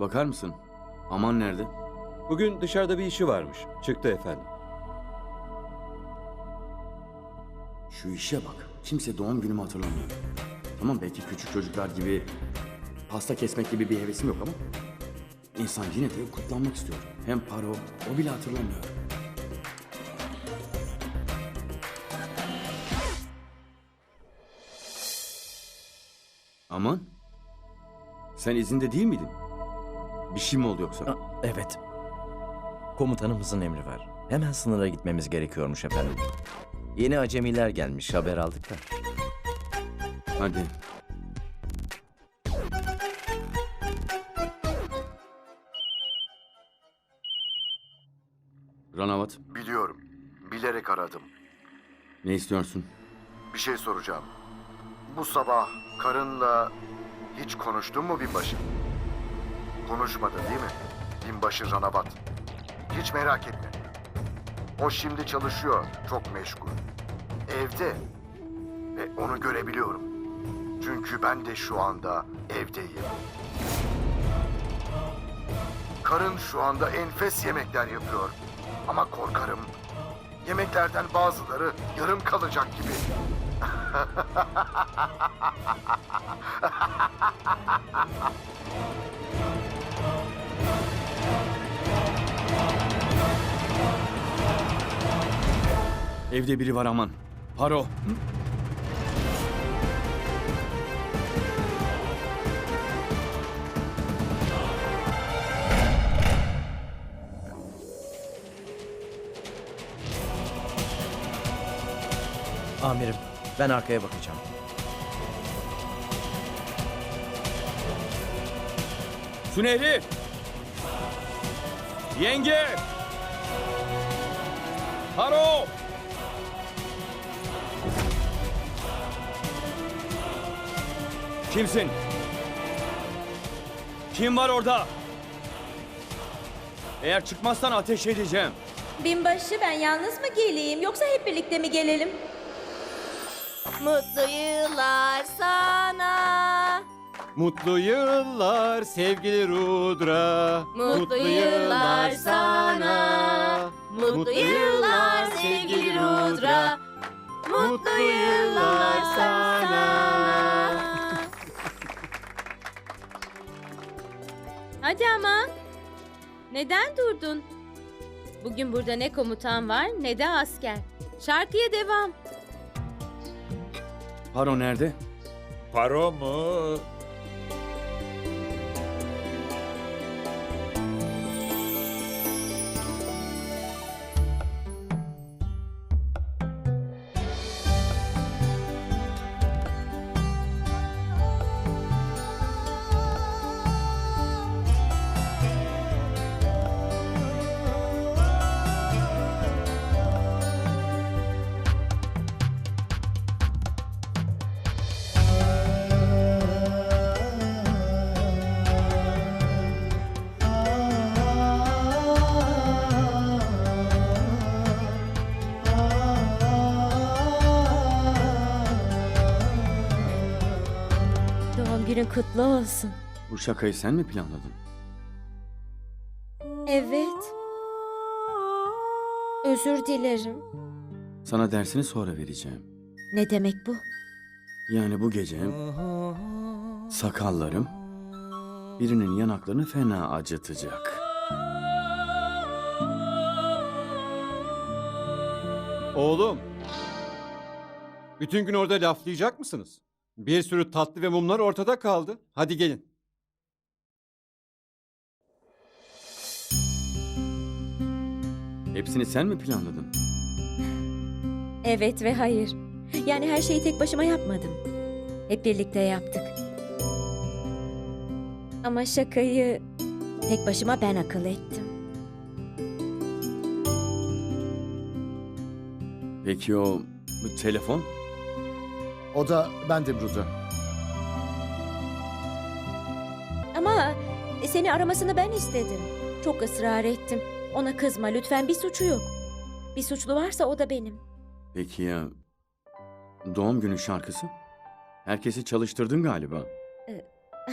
Bakar mısın? Aman nerede? Bugün dışarıda bir işi varmış. Çıktı efendim. Şu işe bak. Kimse doğum günümü hatırlamıyor. Tamam belki küçük çocuklar gibi pasta kesmek gibi bir hevesim yok ama insan yine de kutlanmak istiyor. Hem Paro o bile hatırlamıyor. Aman. Sen izinde değil miydin? Bir şey mi oldu yoksa? Aa, Evet. Komutanımızın emri var. Hemen sınıra gitmemiz gerekiyormuş efendim. Yeni acemiler gelmiş haber aldık da. Hadi. Ranavat, Biliyorum. Bilerek aradım. ne istiyorsun? Bir şey soracağım. Bu sabah karınla hiç konuştun mu binbaşı? Konuşmadın değil mi? Binbaşı Ranavat. Hiç merak etme. O şimdi çalışıyor. Çok meşgul. Evde. Ve onu görebiliyorum. Çünkü ben de şu anda evdeyim. Karın şu anda enfes yemekler yapıyor. Ama korkarım yemeklerden bazıları yarım kalacak gibi. Evde biri var aman. Paro. Amirim ben arkaya bakacağım. Sünehri! Yenge! Paro! Kimsin? Kim var orada? Eğer çıkmazsan ateş edeceğim. Binbaşı ben yalnız mı geleyim yoksa hep birlikte mi gelelim? Mutlu yıllar sana. Mutlu yıllar sevgili Rudra. Mutlu yıllar sana. Mutlu yıllar sevgili Rudra. Mutlu yıllar sana. Hadi ama. Neden durdun? Bugün burada ne komutan var ne de asker. Şarkıya devam. Paro nerede? Paro mu? Günün kutlu olsun. Bu şakayı sen mi planladın? Evet. Özür dilerim. Sana dersini sonra vereceğim. Ne demek bu? Yani bu gece sakallarım birinin yanaklarını fena acıtacak. Oğlum. Bütün gün orada laflayacak mısınız? Bir sürü tatlı ve mumlar ortada kaldı. Hadi gelin. Hepsini sen mi planladın? Evet ve hayır. Yani her şeyi tek başıma yapmadım. Hep birlikte yaptık. Ama şakayı tek başıma ben akıl ettim. Peki o bu telefon? O da bendim Rudra. Ama seni aramasını ben istedim. Çok ısrar ettim. Ona kızma lütfen bir suçu yok. Bir suçlu varsa o da benim. Peki ya doğum günü şarkısı? Herkesi çalıştırdın galiba.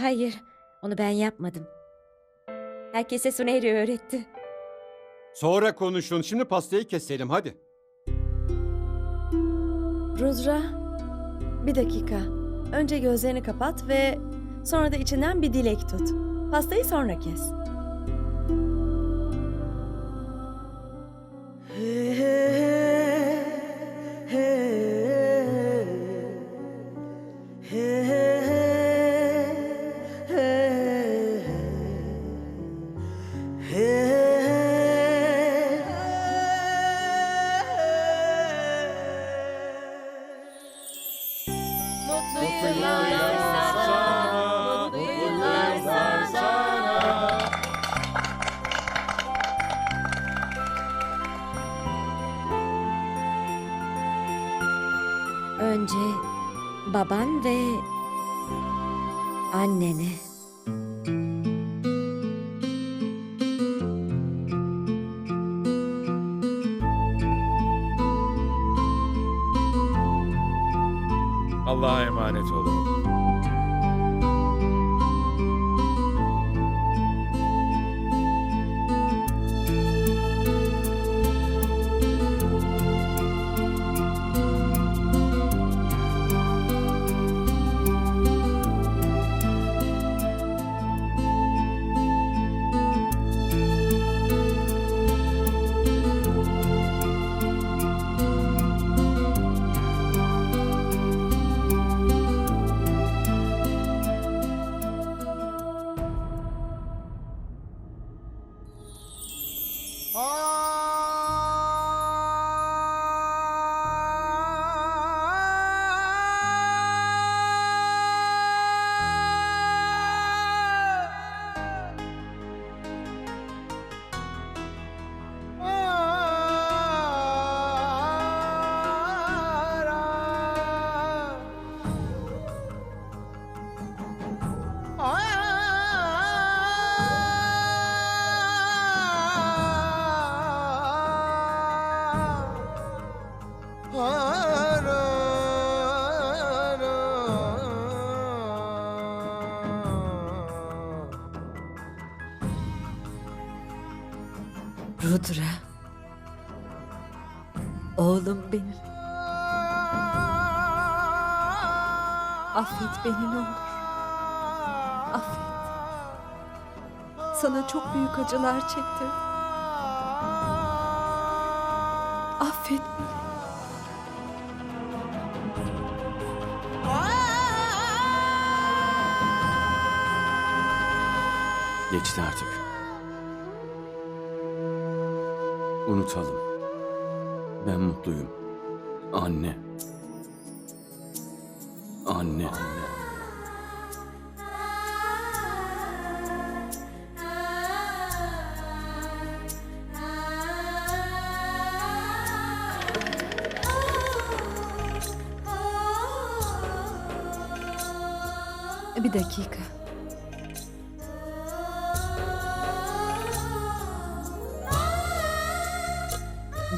Hayır, onu ben yapmadım. Herkese Sunehri öğretti. Sonra konuşun. Şimdi pastayı keselim hadi. Rudra, bir dakika. Önce gözlerini kapat ve sonra da içinden bir dilek tut. Pastayı sonra kes. Oğlum benim. Affet beni ne olur. Affet. Sana çok büyük acılar çektirdim. Affet beni. Geçti artık. Unutalım. Ben mutluyum. Anne. Anne. Bir dakika.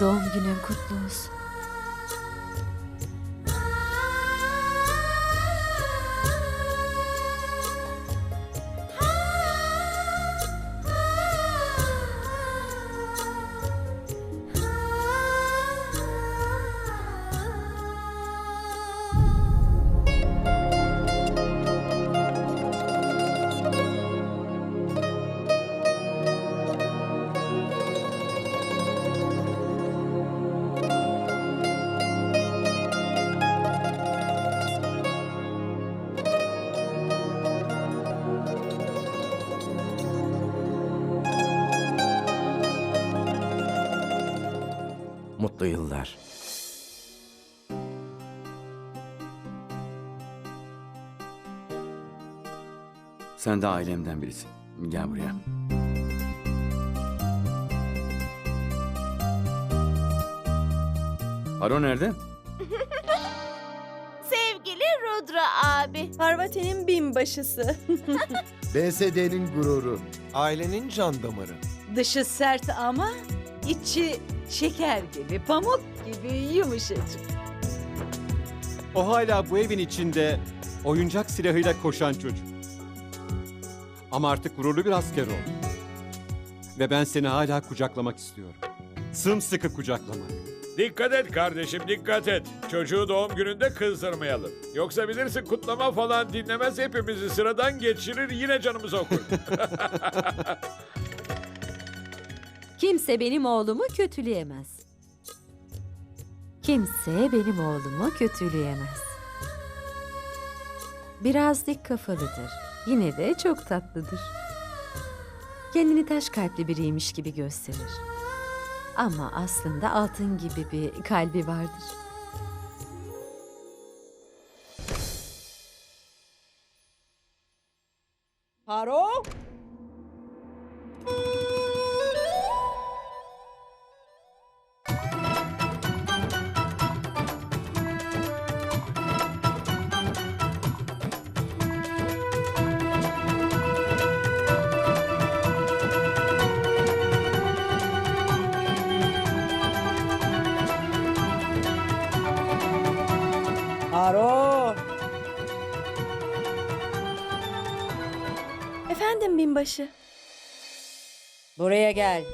Doğum günün kutlu olsun. Sen de ailemden birisin. Gel buraya. Haro nerede? Sevgili Rudra abi. Parvati'nin binbaşısı. BSD'nin gururu. Ailenin can damarı. Dışı sert ama içi şeker gibi, pamuk gibi yumuşacık. O hala bu evin içinde oyuncak silahıyla koşan çocuk. Ama artık gururlu bir asker oldu. Ve ben seni hala kucaklamak istiyorum. Sımsıkı kucaklamak. Dikkat et kardeşim dikkat et. Çocuğu doğum gününde kızdırmayalım. Yoksa bilirsin kutlama falan dinlemez hepimizi sıradan geçirir yine canımız okur. Kimse benim oğlumu kötüleyemez. Kimse benim oğlumu kötüleyemez. Biraz dik kafalıdır. Yine de çok tatlıdır. Kendini taş kalpli biriymiş gibi gösterir. Ama aslında altın gibi bir kalbi vardır. Binbaşı. Buraya gel.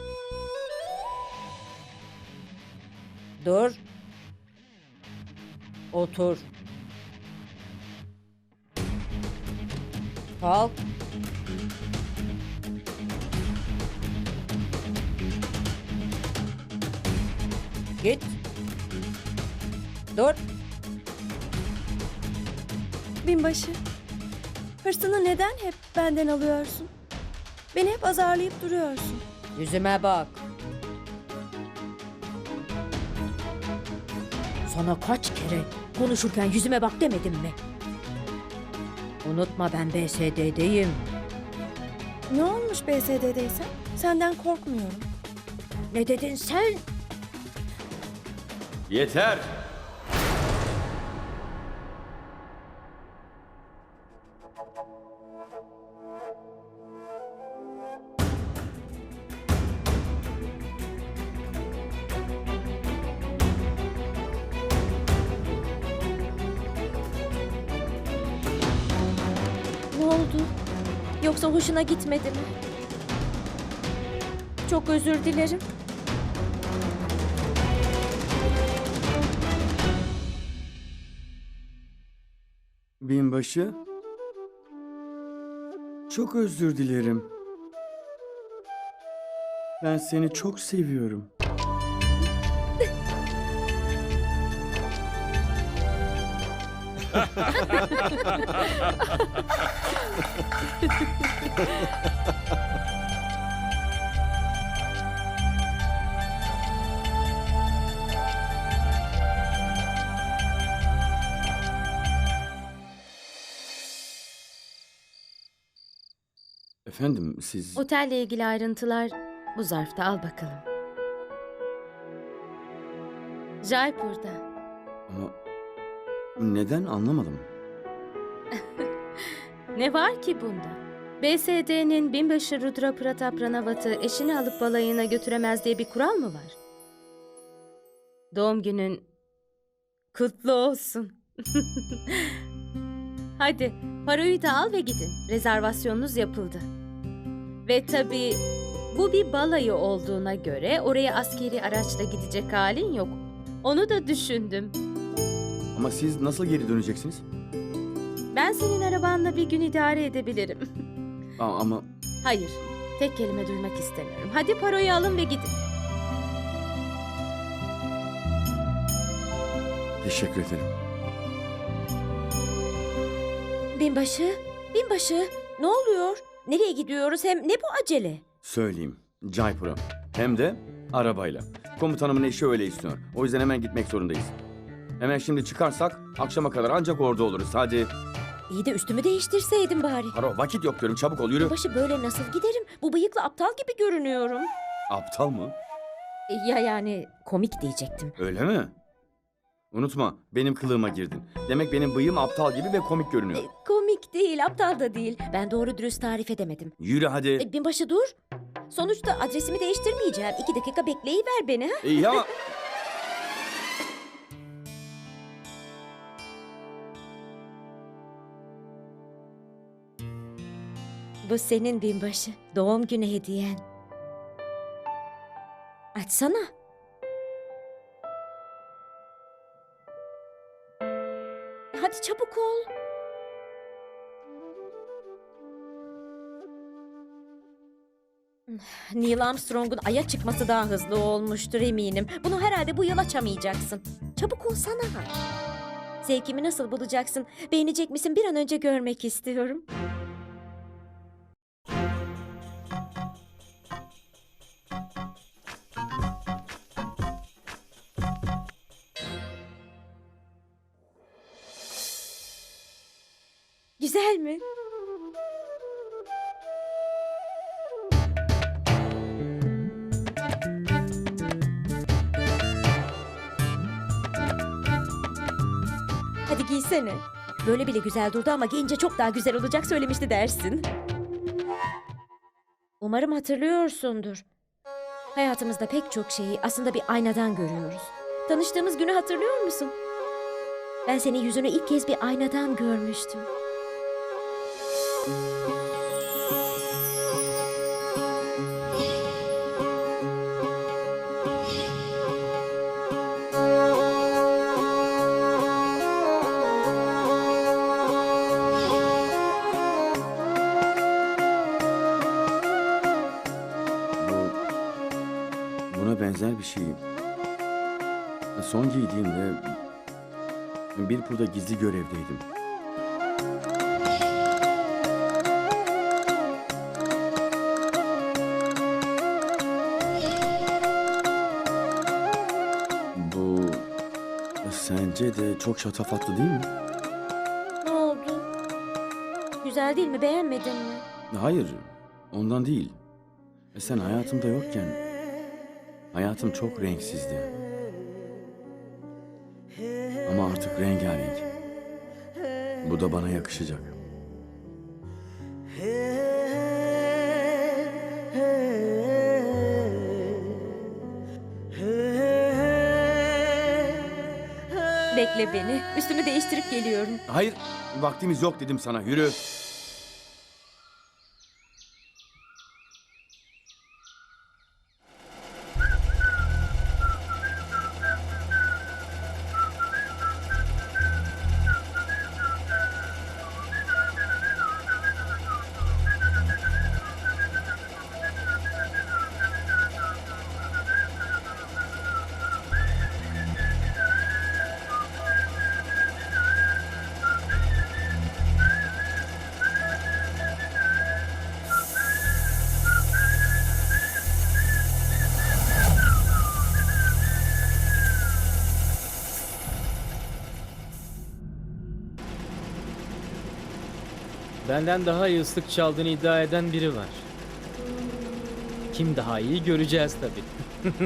Dur. Otur. Kalk. Git. Dur. Binbaşı. Hırsını neden hep benden alıyorsun? Beni hep azarlayıp duruyorsun. Yüzüme bak. Sana kaç kere konuşurken yüzüme bak demedim mi? Unutma ben BSD'deyim. Ne olmuş BSD'deysen? Senden korkmuyorum. Ne dedin sen? Yeter! Oldu? Yoksa hoşuna gitmedi mi? Çok özür dilerim. Binbaşı. Çok özür dilerim. Ben seni çok seviyorum. Efendim siz... Otelle ilgili ayrıntılar bu zarfta al bakalım. Jaipur'da. Ama neden anlamadım. Ne var ki bunda? BSD'nin binbaşı Rudra Pratap Ranavat'ı eşini alıp balayına götüremez diye bir kural mı var? Doğum günün kutlu olsun. Hadi parayı da al ve gidin. Rezervasyonunuz yapıldı. Ve tabii bu bir balayı olduğuna göre oraya askeri araçla gidecek halin yok. Onu da düşündüm. Ama siz nasıl geri döneceksiniz? Ben senin arabanla bir gün idare edebilirim. Aa, ama Hayır, tek kelime duymak istemiyorum. Hadi paroyu alın ve gidin. teşekkür ederim. Binbaşı, binbaşı ne oluyor? Nereye gidiyoruz hem ne bu acele? Söyleyeyim. Jaipur'a. Hem de arabayla. Komutanımın eşi öyle istiyor. O yüzden hemen gitmek zorundayız. Hemen şimdi çıkarsak akşama kadar ancak orada oluruz. Hadi. İyi de üstümü değiştirseydim bari. Haro vakit yok diyorum çabuk ol yürü. Binbaşı böyle nasıl giderim? Bu bıyıkla aptal gibi görünüyorum. Aptal mı? E, Ya yani komik diyecektim. Öyle mi? Unutma benim kılığıma girdin. Demek benim bıyığım aptal gibi ve komik E, görünüyor. komik değil, aptal da değil. Ben doğru dürüst tarif edemedim. Yürü hadi. E, binbaşı dur. Sonuçta adresimi değiştirmeyeceğim. İki dakika bekleyiver beni. Ha? İyi ama... Bu senin binbaşı. Doğum günü hediyen. Açsana. Hadi çabuk ol. Neil Armstrong'un aya çıkması daha hızlı olmuştur eminim. Bunu herhalde bu yıl açamayacaksın. Çabuk olsana. Zevkimi nasıl bulacaksın? Beğenecek misin? Bir an önce görmek istiyorum. Hadi giysene. Böyle bile güzel durdu ama giyince çok daha güzel olacak söylemişti dersin. Umarım hatırlıyorsundur. Hayatımızda pek çok şeyi aslında bir aynadan görüyoruz. Tanıştığımız günü hatırlıyor musun? Ben senin yüzünü ilk kez bir aynadan görmüştüm. Son giydiğimde bir burada gizli görevdeydim. Bu sence de çok şatafatlı değil mi? Ne oldu? Güzel değil mi? Beğenmedin mi? Hayır, ondan değil. E sen hayatımda yokken hayatım çok renksizdi. Ama artık rengarenk. Bu da bana yakışacak. Bekle beni. Üstümü değiştirip geliyorum. Hayır, vaktimiz yok dedim sana. Yürü. Benden daha iyi ıslık çaldığını iddia eden biri var. Kim daha iyi göreceğiz tabii.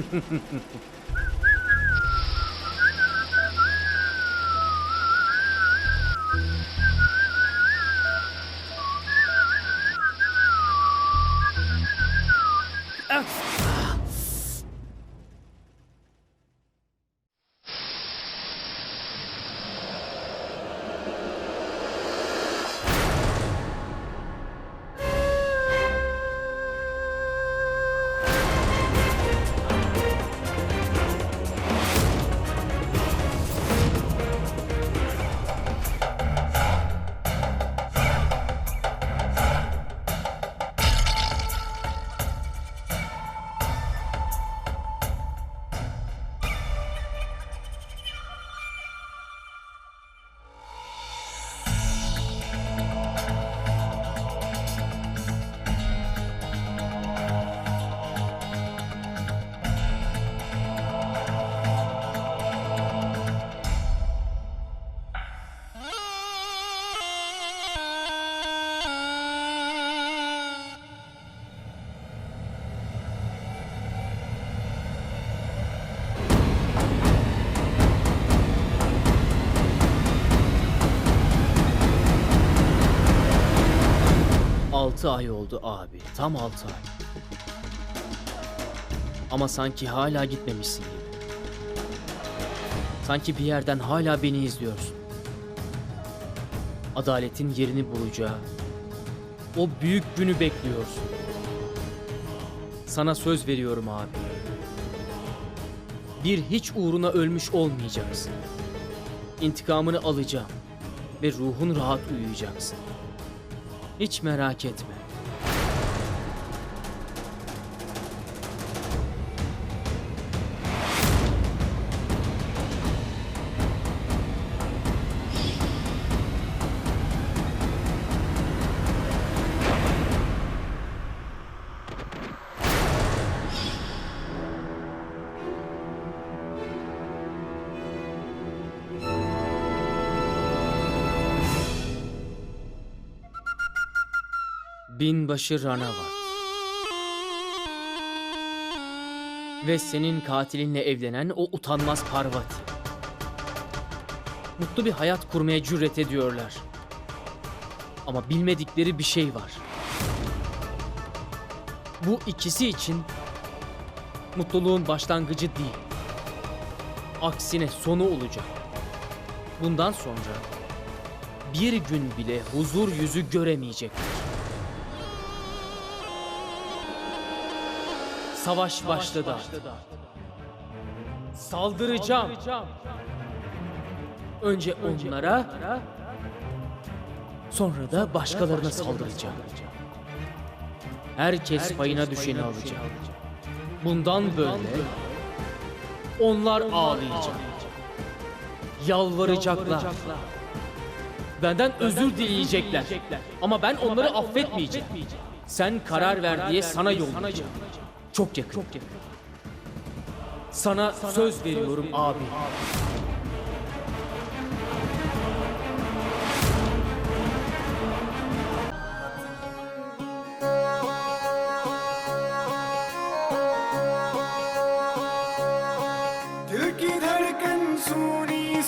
Altı ay oldu abi. Tam altı ay. Ama sanki hala gitmemişsin gibi. Sanki bir yerden hala beni izliyorsun. Adaletin yerini bulacağı, o büyük günü bekliyorsun. Sana söz veriyorum abi. Bir hiç uğruna ölmüş olmayacaksın. İntikamını alacağım ve ruhun rahat uyuyacaksın. Hiç merak etme. Binbaşı Ranavat. Ve senin katilinle evlenen o utanmaz Parvati. Mutlu bir hayat kurmaya cüret ediyorlar. Ama bilmedikleri bir şey var. Bu ikisi için mutluluğun başlangıcı değil. Aksine sonu olacak. Bundan sonra bir gün bile huzur yüzü göremeyecekler. Savaş başladı artık. Saldıracağım. Önce onlara, sonra da başkalarına saldıracağım. Herkes payına düşeni alacak. Bundan böyle onlar ağlayacak. Yalvaracaklar. Benden özür dileyecekler. Ama ben onları affetmeyeceğim. Sen karar ver diye sana yollayacağım çok yakın. Çok yakın. Sana, Sana söz, veriyorum, veriyorum abi. abi.